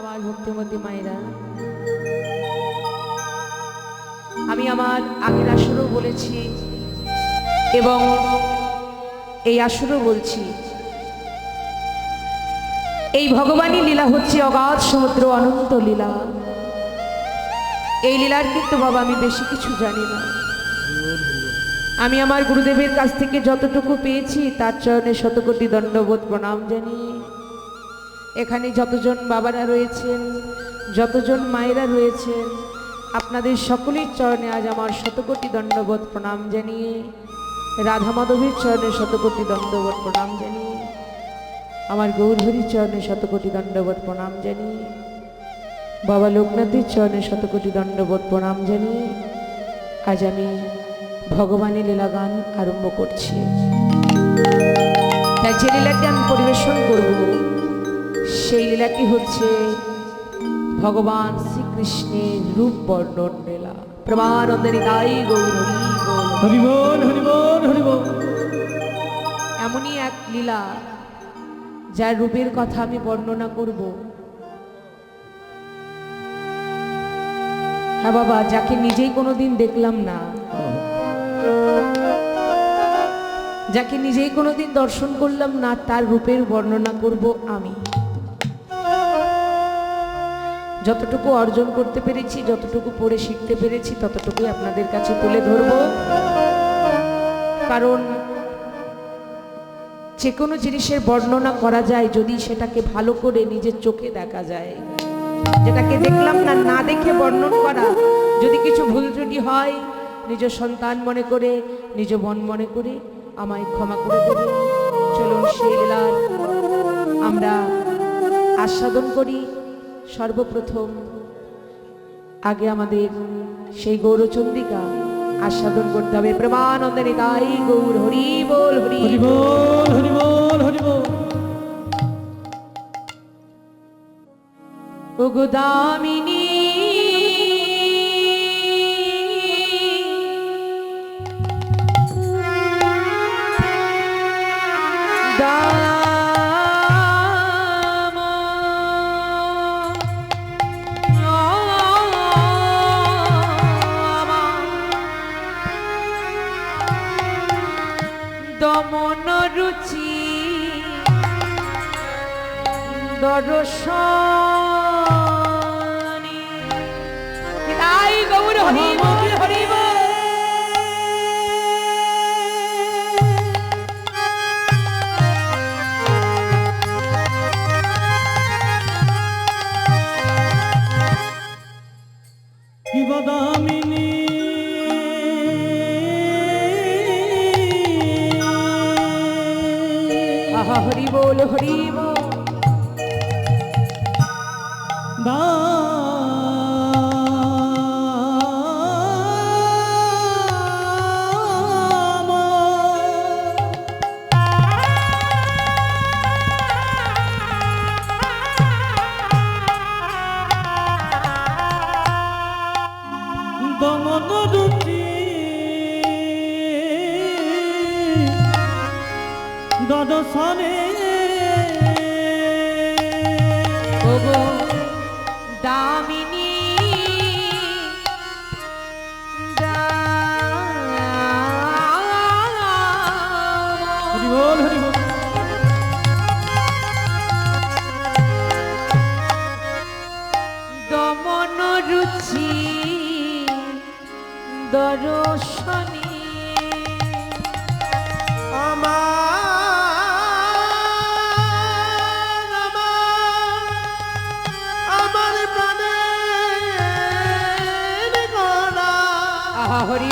আমার ভক্তিমতী মায়েরা, আমি আমার আগের আসরেও বলেছি এবং এই আসরেও বলছি। এই ভগবানই লীলা হচ্ছে অগাধ সমুদ্র, অনন্ত লীলা। এই লীলার কিন্তু বাবা, আমি বেশি কিছু জানি না। আমি আমার গুরুদেবের কাছ থেকে যতটুকু পেয়েছি, তার চরণে শতকোটি দণ্ডবোধ প্রণাম জানি এখানে যতজন বাবারা রয়েছেন, যতজন মায়েরা রয়েছেন, আপনাদের সকলের চরণে আজ আমার শতকোটি দণ্ডবোধ প্রণাম জানিয়ে রাধা মাধবীর চরণে শতকোটি দণ্ডবোধ প্রণাম জানিয়ে, আমার গৌরহরির চরণে শতকোটি দণ্ডবোধ প্রণাম জানিয়ে, বাবা লোকনাথের চরণে শতকোটি দণ্ডবোধ প্রণাম জানিয়ে, আজ আমি ভগবানের লীলা গান আরম্ভ করছি। তাই যে লীলাটি আমি পরিবেশন করব সেই লীলাটি হচ্ছে ভগবান শ্রীকৃষ্ণের রূপ বর্ণন লীলা। প্রমানন্দের গৌর এমনই এক লীলা যার রূপের কথা আমি বর্ণনা করব। হ্যাঁ বাবা যাকে নিজেই কোনোদিন দেখলাম না। যাকে নিজেই কোনোদিন দর্শন করলাম না তার রূপের বর্ণনা করব আমি। যতটুকু অর্জন করতে পেরেছি, যতটুকু পড়ে শিখতে পেরেছি, ততটুকুই আপনাদের কাছে তুলে ধরব। কারণ যে কোনো জিনিসের বর্ণনা করা যায় যদি সেটাকে ভালো করে নিজের চোখে দেখা যায়। যেটাকে দেখলাম না না দেখে বর্ণন করা। যদি কিছু ভুল ত্রুটি হয়, নিজ সন্তান মনে করে, নিজ মন মনে করে, আমায় ক্ষমা করে দেবে। চলুন সেই আমরা আস্বাদন করি। সর্বপ্রথম আগে আমাদের সেই গৌরচন্দ্রিকা আস্বাদন করতে হবে প্রেমানন্দের তাই গৌর হরি বল হরি বল। হরিবল হরিবল হরি বল দাম দর্শনী। তাই গৌর হরি হরি বদামিনী হরি বল হরি বল। দদশনে ওগো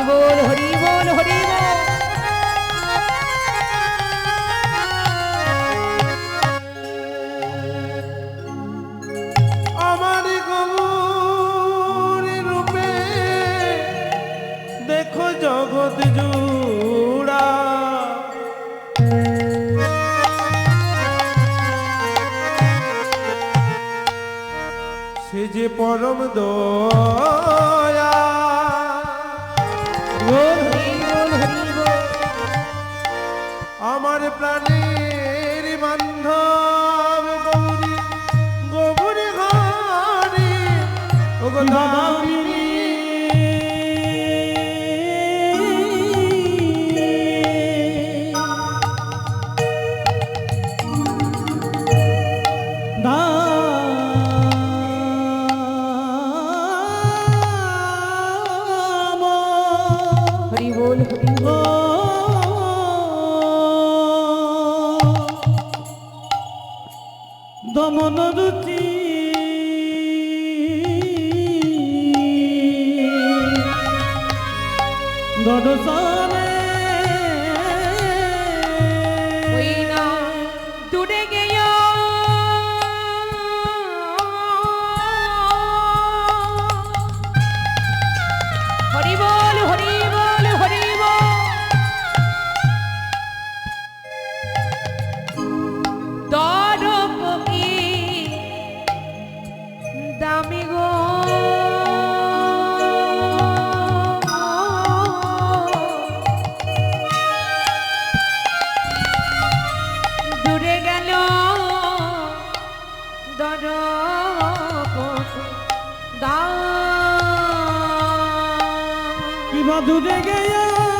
árbol মনোরুচি দর্শন কি মধুরে গেয়া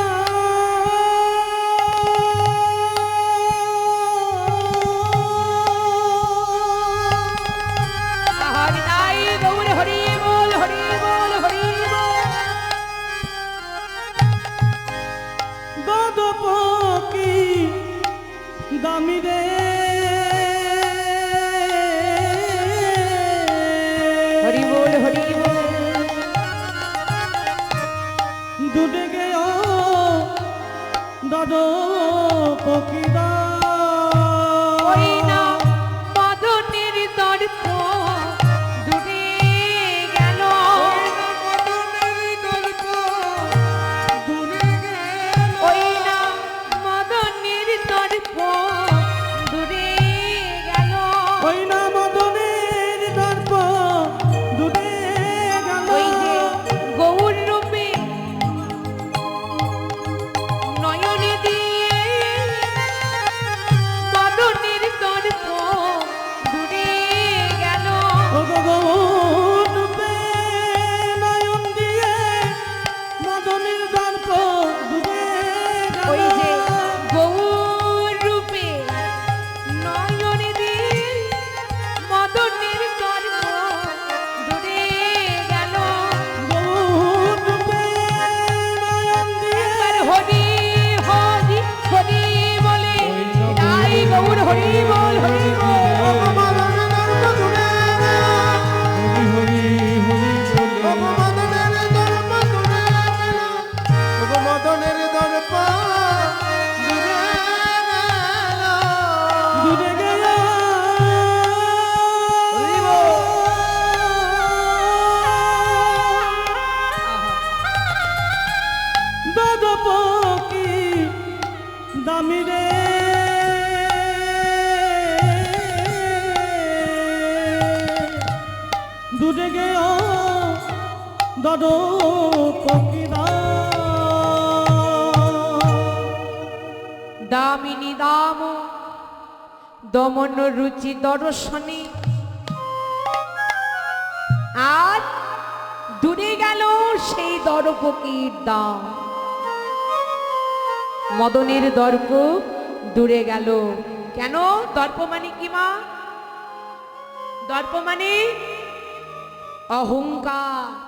পাদ কোকি Animal Hunter! গেও দামিনী দাম, দমন রুচি দর্শনী। আর দূরে গেল সেই দরপকির দাম। মদনের দর্প দূরে গেল। কেন? দর্প মানে কি মা? দর্প মানে अहंकार।